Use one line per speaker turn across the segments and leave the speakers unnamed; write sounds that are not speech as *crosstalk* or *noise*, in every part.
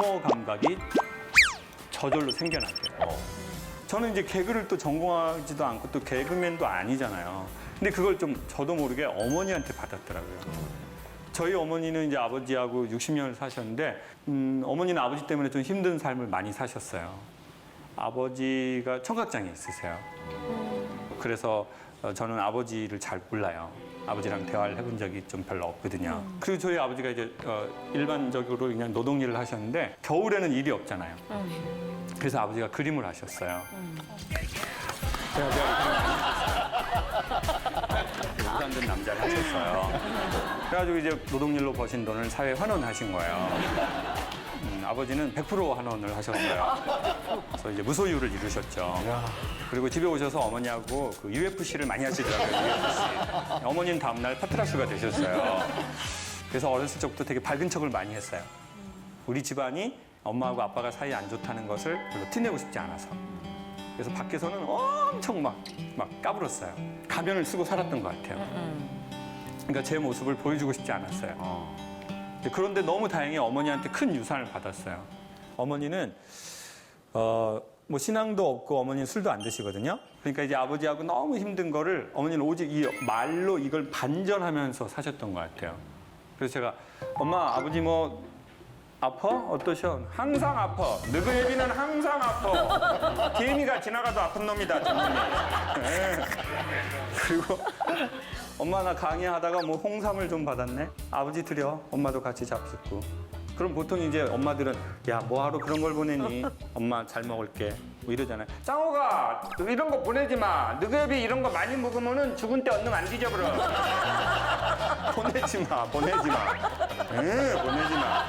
유머 감각이 저절로 생겨났대요. 저는 이제 개그를 또 전공하지도 않고 또 개그맨도 아니잖아요. 근데 그걸 좀 저도 모르게 어머니한테 받았더라고요. 저희 어머니는 이제 아버지하고 60년을 사셨는데 음, 어머니는 아버지 때문에 좀 힘든 삶을 많이 사셨어요. 아버지가 청각장애 있으세요. 그래서 어, 저는 아버지를 잘 몰라요. 아버지랑 대화를 해본 적이 좀 별로 없거든요. 그리고 저희 아버지가 이제 어, 일반적으로 그냥 노동 일을 하셨는데 겨울에는 일이 없잖아요. 그래서 아버지가 그림을 하셨어요. 제가 제가 우산 든 남자를 하셨어요. 그래가지고 이제 노동일로 버신 돈을 사회에 환원하신 거예요. 음, 아버지는 100% 환원을 하셨어요. 그래서 이제 무소유를 이루셨죠. 그리고 집에 오셔서 어머니하고 그 UFC를 많이 하시더라고요. UFC. 어머니는 다음날 파트라슈가 되셨어요. 그래서 어렸을 적부터 되게 밝은 척을 많이 했어요. 우리 집안이 엄마하고 아빠가 사이 안 좋다는 것을 별로 티내고 싶지 않아서. 그래서 밖에서는 엄청 막, 막 까불었어요. 가면을 쓰고 살았던 것 같아요. 그러니까 제 모습을 보여주고 싶지 않았어요. 이제 그런데 너무 다행히 어머니한테 큰 유산을 받았어요. 어머니는 어, 뭐 신앙도 없고 어머니는 술도 안 드시거든요. 그러니까 이제 아버지하고 너무 힘든 거를 어머니는 오직 이 말로 이걸 반전하면서 사셨던 것 같아요. 그래서 제가 엄마 아버지 뭐 아파? 어떠셔? 항상 아파. 너그 애비는 항상 아파. 개미가 지나가도 아픈 놈이다. *laughs* 예. 그리고 엄마 나 강의하다가 뭐 홍삼을 좀 받았네. 아버지 드려. 엄마도 같이 잡숫고. 그럼 보통 이제 엄마들은 야 뭐하러 그런 걸 보내니? 엄마 잘 먹을게. 뭐 이러잖아요. 짱호가 너 이런 거 보내지 마. 애비 이런 거 많이 먹으면은 죽은 때 얼른 안 뒤져버려. *laughs* 보내지 마, 보내지 마. 예, 보내지 마.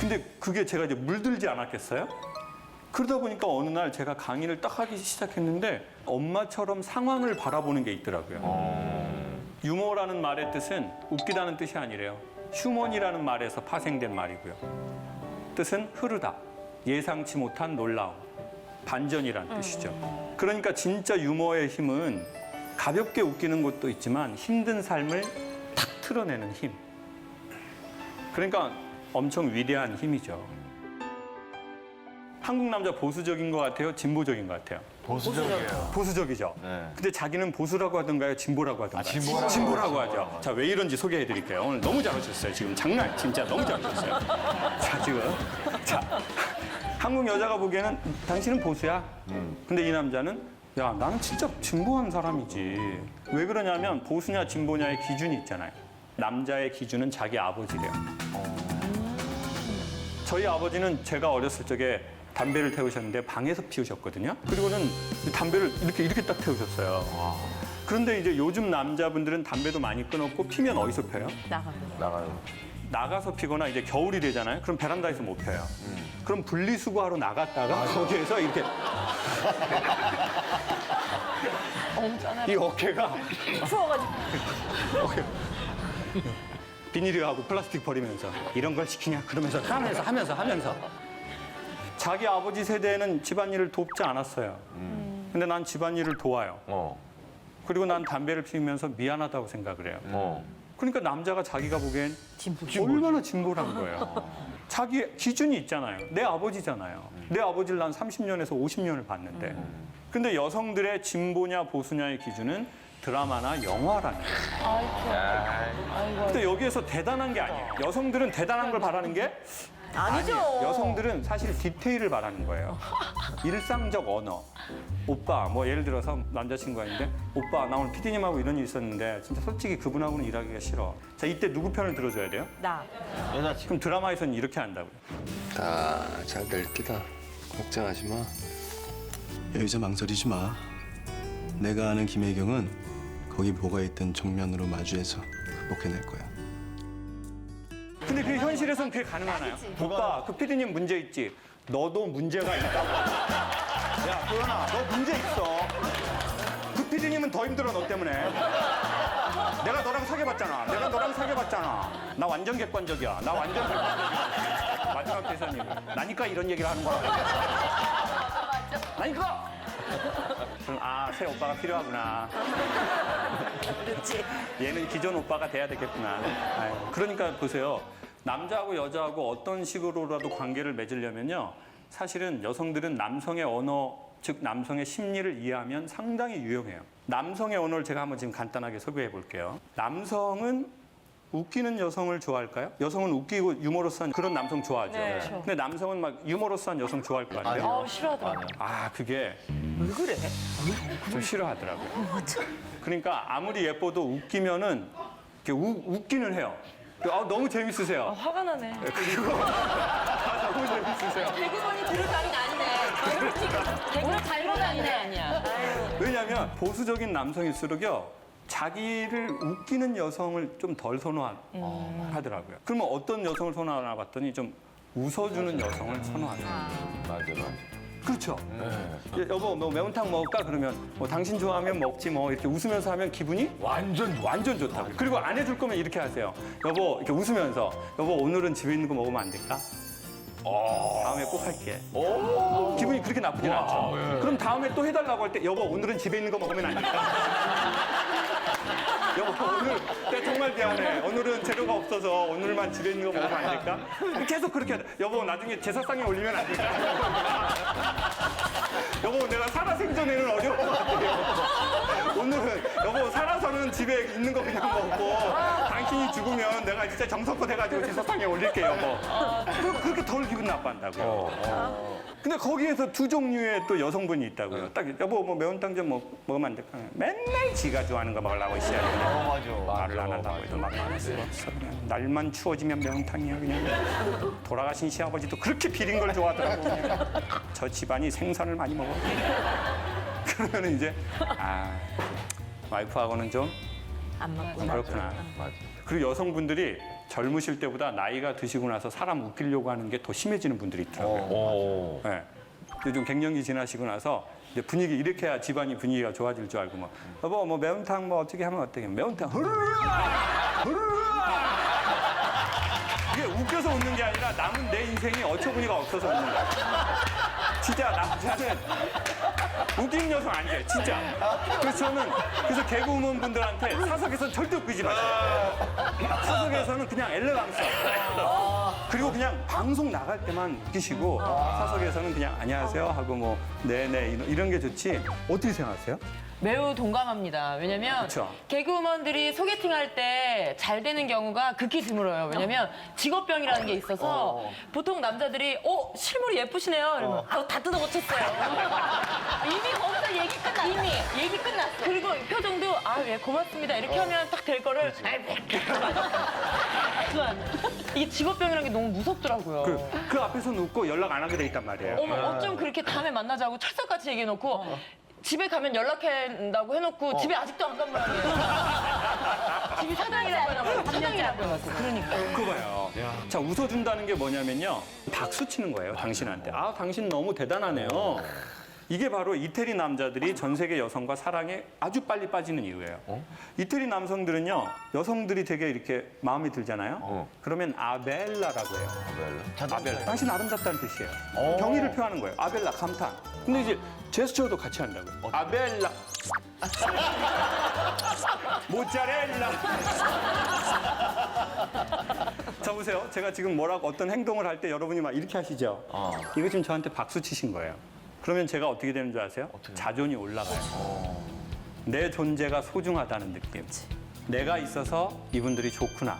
근데 그게 제가 이제 물들지 않았겠어요? 그러다 보니까 어느 날 제가 강의를 딱 하기 시작했는데 엄마처럼 상황을 바라보는 게 있더라고요. 유머라는 말의 뜻은 웃기다는 뜻이 아니래요. 휴먼이라는 말에서 파생된 말이고요. 뜻은 흐르다, 예상치 못한 놀라움, 반전이라는 뜻이죠. 그러니까 진짜 유머의 힘은 가볍게 웃기는 것도 있지만 힘든 삶을 탁 틀어내는 힘. 그러니까 엄청 위대한 힘이죠. 한국 남자 보수적인 것 같아요? 진보적인 것 같아요?
보수적이에요.
보수적이죠.
네.
근데 자기는 보수라고 하던가요? 진보라고 하던가요?
아, 진보라고
진보라고 하죠. 자, 왜 이런지 소개해 드릴게요. 오늘 너무 잘하셨어요. 지금 장난, 진짜 너무 잘하셨어요. 자, 지금. 자, *laughs* 한국 여자가 보기에는 당신은 보수야. 근데 이 남자는 야, 나는 진짜 진보한 사람이지. 왜 그러냐면 보수냐 진보냐의 기준이 있잖아요. 남자의 기준은 자기 아버지래요. 저희 아버지는 제가 어렸을 적에 담배를 태우셨는데 방에서 피우셨거든요. 그리고는 담배를 이렇게 이렇게 딱 태우셨어요. 그런데 이제 요즘 남자분들은 담배도 많이 끊었고 피면 어디서 펴요?
나가고.
나가요.
나가서 피거나 이제 겨울이 되잖아요. 그럼 베란다에서 못 펴요. 그럼 분리수거하러 나갔다가 거기에서 이렇게 *laughs* 이 어깨가
추워가지고.
비닐하고 플라스틱 버리면서 이런 걸 시키냐 그러면서 하면서 하면서 하면서 자기 아버지 세대는 집안일을 돕지 않았어요. 근데 난 집안일을 도와요.
어.
그리고 난 담배를 피우면서 미안하다고 생각을 해요.
어.
그러니까 남자가 자기가 보기엔
진보.
얼마나 진보란 거예요. 자기 기준이 있잖아요. 내 아버지잖아요. 내 아버지를 난 30년에서 50년을 봤는데. 근데 여성들의 진보냐 보수냐의 기준은 드라마나 영화라는 거예요.
아이고.
근데 여기에서 대단한 게 아니에요. 여성들은 대단한 걸 바라는 게
아니죠.
아니에요. 여성들은 사실 디테일을 바라는 거예요. *laughs* 일상적 언어. 오빠, 뭐 예를 들어서 남자친구가 있는데 오빠, 나 오늘 피디님하고 이런 일 있었는데 진짜 솔직히 그분하고는 일하기가 싫어. 자, 이때 누구 편을 들어줘야 돼요?
나.
여자친구.
그럼 드라마에서는 이렇게 한다고요.
다 잘 될 기다. 걱정하지 마.
여기서 망설이지 마. 내가 아는 김혜경은 거기 뭐가 있든 정면으로 마주해서 극복해낼 거야.
근데 그 현실에서는 그게 가능하나요? 오빠, 그 피디님 문제 있지? 너도 문제가 있다고. *laughs* 야, 도연아, 너 문제 있어. 그 피디님은 더 힘들어, 너 때문에. 내가 너랑 사귀어봤잖아. 내가 너랑 사귀어봤잖아. 나 완전 객관적이야. 나 완전 객관적이야. 마지막 대사님. 나니까 이런 얘기를 하는 거야. 나니까! 그럼, 아, 새 오빠가 필요하구나.
그렇지.
얘는 기존 오빠가 돼야 되겠구나. 아유, 그러니까 보세요. 남자하고 여자하고 어떤 식으로라도 관계를 맺으려면요. 사실은 여성들은 남성의 언어, 즉 남성의 심리를 이해하면 상당히 유용해요. 남성의 언어를 제가 한번 지금 간단하게 소개해 볼게요. 남성은 웃기는 여성을 좋아할까요? 여성은 웃기고 유머러스한 그런 남성 좋아하죠.
네. 그렇죠.
근데 남성은 막 유머러스한 여성 좋아할 거 아니에요?
아우 싫어하더라고요.
아, 그게
왜 그래?
좀 싫어하더라고요. 그러니까 아무리 예뻐도 웃기면은 이렇게 우- 웃기는 해요. 아, 너무 재밌으세요.
아, 화가 나네.
그리고 *laughs* 아, 너무 재밌으세요.
대구번이 들을 당이 아니네. 대구를 잘못 아니네 아니야.
왜냐하면 보수적인 남성일수록요 자기를 웃기는 여성을 좀 덜 선호하더라고요. 그러면 어떤 여성을 선호하나 봤더니 좀 웃어주는 여성을 선호하더라고요.
맞아, 맞아.
그렇죠. 예, 여보 뭐 매운탕 먹을까 그러면 뭐 당신 좋아하면 먹지 뭐 이렇게 웃으면서 하면 기분이
완전.
완전 좋다고. 그리고 안 해줄 거면 이렇게 하세요. 여보 이렇게 웃으면서 여보 오늘은 집에 있는 거 먹으면 안 될까? 다음에 꼭 할게. 기분이 그렇게 나쁘진 않죠. 그럼 다음에 또 해달라고 할 때 여보 오늘은 집에 있는 거 먹으면 안 될까? 여보 오늘 내 정말 미안해. 오늘은 재료가 없어서 오늘만 집에 있는 거 먹으면 안 될까? 계속 그렇게 하다. 여보 나중에 제사상에 올리면 안 될까? 여보 내가 살아 생전에는 어려울 것 같아요. 오늘은 살아서는 집에 있는 거 그냥 먹고 당신이 죽으면 내가 진짜 정성껏 해가지고 제사상에 올릴게요. 여보. 그리고 그렇게 덜 기분 나빠한다고요. 근데 거기에서 두 종류의 또 여성분이 있다고요. 딱 여보 뭐 매운탕 좀 먹, 먹으면 안 될까? 맨날 지가 좋아하는 거 먹으려고 돼.
어, 맞아.
말을 안 하려고 해도 막 말할 수가 없어. 그냥 날만 추워지면 매운탕이야 그냥. 돌아가신 시아버지도 그렇게 비린 걸 좋아하더라고. 그냥. *laughs* 저 집안이 생선을 많이 먹어. *laughs* 그러면 이제 아 와이프하고는 좀
안 맞고.
그렇구나.
맞아.
그리고 여성분들이 젊으실 때보다 나이가 드시고 나서 사람 웃기려고 하는 게 더 심해지는 분들이 있더라고요.
오.
네. 요즘 갱년기 지나시고 나서 이제 분위기 이렇게 해야 집안이 분위기가 좋아질 줄 알고 뭐 여보 뭐 매운탕 뭐 어떻게 하면 어떻게 매운탕 흐르르 흐르르 이게 웃겨서 웃는 게 아니라 남은 내 인생이 어처구니가 없어서 웃는 거야. 진짜 남자는 웃긴 녀석 안 돼, 진짜. 그래서 저는 그래서 개그우먼 분들한테 사석에서 절대 웃기지 마세요. 사석에서는 그냥 엘레강스. 그리고 그냥 방송 나갈 때만 웃기시고 사석에서는 그냥 안녕하세요 하고 뭐 네네 이런 게 좋지. 어떻게 생각하세요?
매우 동감합니다. 왜냐면
그쵸.
개그우먼들이 소개팅할 때 잘 되는 경우가 극히 드물어요. 왜냐면 직업병이라는 게 있어서 보통 남자들이 어 실물이 예쁘시네요. 이러면 아우 다 뜯어 고쳤어요. *laughs* 이미 거기서 얘기 끝났어. 이미 얘기 끝났어. 그리고 표정도 아 예 고맙습니다. 이렇게 하면 딱 될 거를 아이. 이게 직업병이라는 게 너무 무섭더라고요.
그, 그 앞에서는 웃고 연락 안 하게 돼 있단 말이에요.
어머 어쩜 그렇게 다음에 만나자고 철석같이 얘기해놓고 집에 가면 연락한다고 해놓고 집에 아직도 안 간 모양이에요. *laughs* 집이 사당이라고 해놓고 사당이라고 해놓고 그러니까.
그거 봐요. 자, 웃어준다는 게 뭐냐면요. 박수 치는 거예요, 당신한테. 아, 당신 너무 대단하네요. 이게 바로 이태리 남자들이 전 세계 여성과 사랑에 아주 빨리 빠지는 이유예요. 이태리 남성들은요, 여성들이 되게 이렇게 마음에 들잖아요.
어.
그러면 아벨라라고 해요.
아벨라.
아벨라. 당신 아름답다는 뜻이에요. 경의를 표하는 거예요. 아벨라, 감탄. 근데 이제 제스처도 같이 한다고요. 아벨라. *laughs* 모짜렐라. *laughs* 자 보세요. 제가 지금 뭐라고 어떤 행동을 할 때 여러분이 막 이렇게 하시죠.
어.
이거 지금 저한테 박수 치신 거예요. 그러면 제가 어떻게 되는 줄 아세요? 자존이 올라가요. 내 존재가 소중하다는 느낌. 내가 있어서 이분들이 좋구나.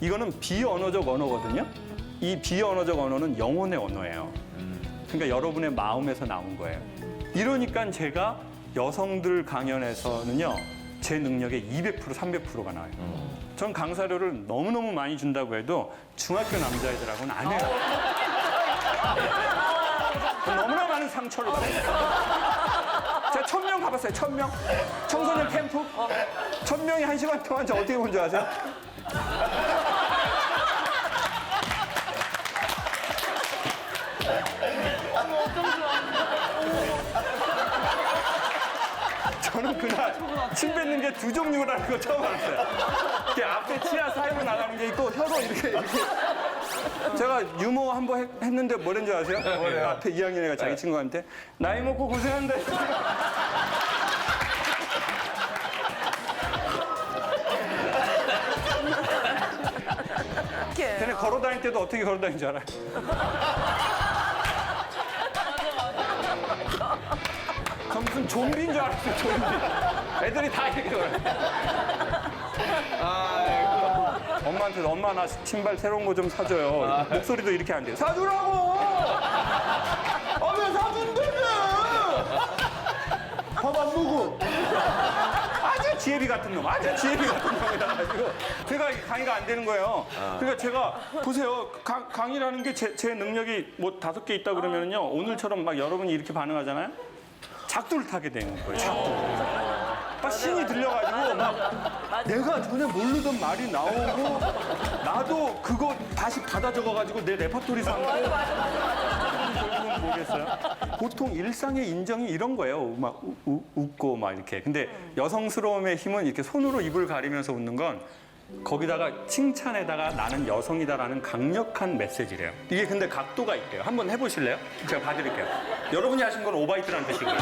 이거는 비언어적 언어거든요. 이 비언어적 언어는 영혼의 언어예요. 그러니까 여러분의 마음에서 나온 거예요. 이러니까 제가 여성들 강연에서는요, 제 능력의 200% 300%가 나와요. 전 강사료를 너무너무 많이 준다고 해도 중학교 남자애들하고는 안 해요. *laughs* 너무나 많은 상처를 받아요. 제가 천 명 가봤어요, 천 명. 청소년 캠프. 천 명이 한 시간 동안 저 어떻게 본 줄 아세요? 저는 그날 침 뱉는 게 두 종류라는 거 처음 알았어요. 이렇게 앞에 치아 사이로 나가는 게 있고 혀로 이렇게 이렇게. 제가 유머 한 번 했는데 뭐랬는 줄 아세요? 앞에 2학년 애가 자기 친구한테 나이 먹고 고생한다. 걸어 다닐 때도 어떻게 걸어 다니는 줄 알아요? 저 무슨 좀비인 줄 알았어요, 좀비. 애들이 다 이렇게 걸어요. 아이고. 엄마한테 엄마 나 신발 새로운 거 좀 사줘요. 목소리도 이렇게 안 돼요. 사주라고!
아왜 사준다며? 밥안 먹어.
아주 지혜비 같은 놈, 아주 지혜비 같은 놈이라 가지고 제가 강의가 안 되는 거예요. 그러니까 제가 보세요, 강, 강의라는 게 제 능력이 뭐 다섯 개 있다 그러면요 오늘처럼 막 여러분이 이렇게 반응하잖아요. 작두를 타게 되는 거예요. 작두. 막 신이 들려가지고 막 내가 전에 모르던 말이 나오고 나도 그거 다시 받아 적어가지고 내 레퍼토리 삼고 결국은 뭐겠어요? 보통 일상의 인정이 이런 거예요. 막 우- 우- 웃고 막 이렇게. 근데 여성스러움의 힘은 이렇게 손으로 입을 가리면서 웃는 건 거기다가 칭찬에다가 나는 여성이다라는 강력한 메시지래요. 이게 근데 각도가 있대요. 한번 해보실래요? 제가 봐드릴게요. 여러분이 하신 건 오바이트라는 뜻이고요.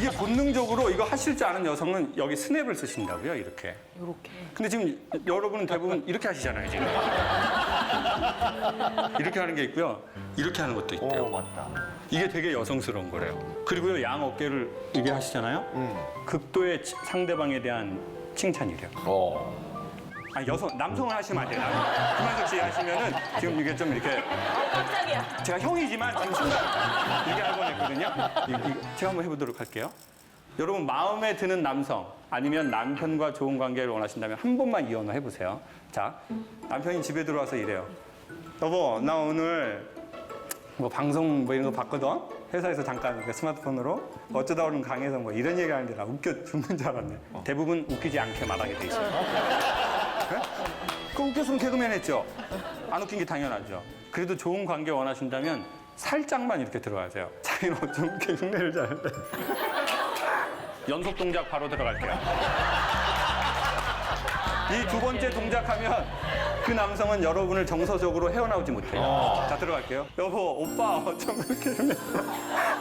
이게 본능적으로 이거 하실 줄 아는 여성은 여기 스냅을 쓰신다고요, 이렇게.
이렇게.
근데 지금 여러분은 대부분 이렇게 하시잖아요, 지금. 이렇게 하는 게 있고요. 이렇게 하는 것도 있대요.
오 맞다.
이게 되게 여성스러운 거래요. 그리고요, 양 어깨를 이게 하시잖아요. 극도의 치- 상대방에 대한 칭찬이래요.
어.
아니, 여성, 남성을 하시면 안 돼요. 남- 김한석 씨 하시면은 지금 이게 좀 이렇게
깜짝이야.
제가 형이지만 지금 순간 이렇게 할 뻔했거든요. 이- 이- 제가 한번 해보도록 할게요. 여러분 마음에 드는 남성 아니면 남편과 좋은 관계를 원하신다면 한 번만 이혼을 해보세요. 자, 남편이 집에 들어와서 이래요. 여보, 나 오늘 뭐 방송 뭐 이런 거 봤거든. 회사에서 잠깐 스마트폰으로 어쩌다 오는 강에서 뭐 이런 얘기 하는데 나 웃겨 죽는 줄 알았네. 대부분 웃기지 않게 말하게 돼 있어요. 네? 그 웃겼으면 개그맨 했죠. 안 웃긴 게 당연하죠. 그래도 좋은 관계 원하신다면 살짝만 이렇게 들어가세요. 자기는 어쩜 흉내를 잘는데 연속 동작 바로 들어갈게요. 이 두 번째 동작하면 그 남성은 여러분을 정서적으로 헤어나오지 못해요. 자, 들어갈게요. 여보, 오빠, 어쩜 그렇게 *laughs* *laughs*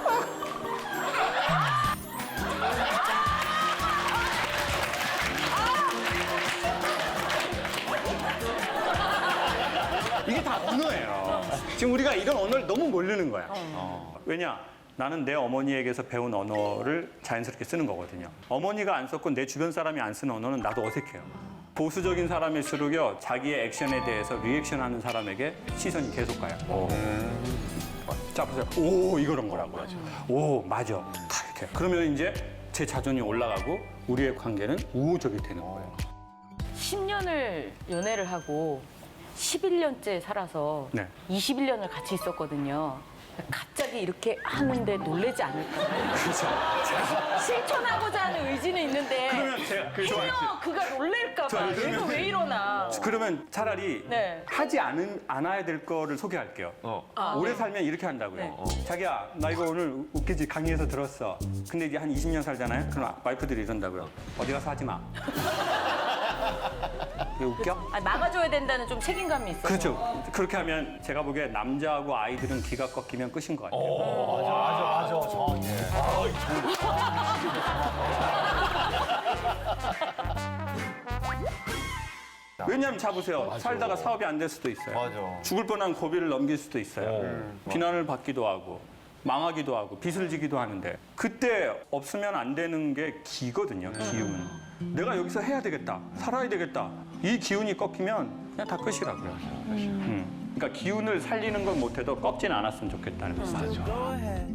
지금 우리가 이런 언어를 너무 모르는 거야. 어. 왜냐? 나는 내 어머니에게서 배운 언어를 자연스럽게 쓰는 거거든요. 어머니가 안 썼고 내 주변 사람이 안 쓰는 언어는 나도 어색해요. 보수적인 사람일수록요, 자기의 액션에 대해서 리액션하는 사람에게 시선이 계속 가요. 자, 보세요. 오, 이거런 거라고. 오, 맞아. 다 이렇게. 그러면 이제 제 자존이 올라가고 우리의 관계는 우호적이 되는 거예요.
10년을 연애를 하고 11년째 살아서
네.
21년을 같이 있었거든요. 갑자기 이렇게 하는데 놀라지 않을까.
그렇죠.
실천하고자 하는 의지는 있는데
그러면 제가 그.
해요 그가 놀랄까 봐. 얘가 왜 이러나.
그러면 차라리
네.
하지 않은, 않아야 될 거를 소개할게요.
아,
오래
네.
살면 이렇게 한다고요.
네.
어. 자기야, 나 이거 오늘 웃기지 강의에서 들었어. 근데 이제 한 20년 살잖아요. 그럼 와이프들이 이런다고요. 어디 가서 하지 마. 이게 웃겨?
아, 막아줘야 된다는 좀 책임감이 있어요.
그렇죠. 그렇게 하면 제가 보기에 남자하고 아이들은 기가 꺾이면 끝인 것 같아요.
맞아 맞아 정확해.
왜냐하면 자보세요. 살다가 사업이 안 될 수도 있어요.
맞아.
죽을 뻔한 고비를 넘길 수도 있어요. 비난을 받기도 하고 망하기도 하고 빚을 지기도 하는데 그때 없으면 안 되는 게 기거든요. 기운. 내가 여기서 해야 되겠다. 살아야 되겠다. 이 기운이 꺾이면 그냥 다 끝이라고요. 음. 그러니까 기운을 살리는 건 못해도 꺾진 않았으면 좋겠다는 거죠.
Go ahead,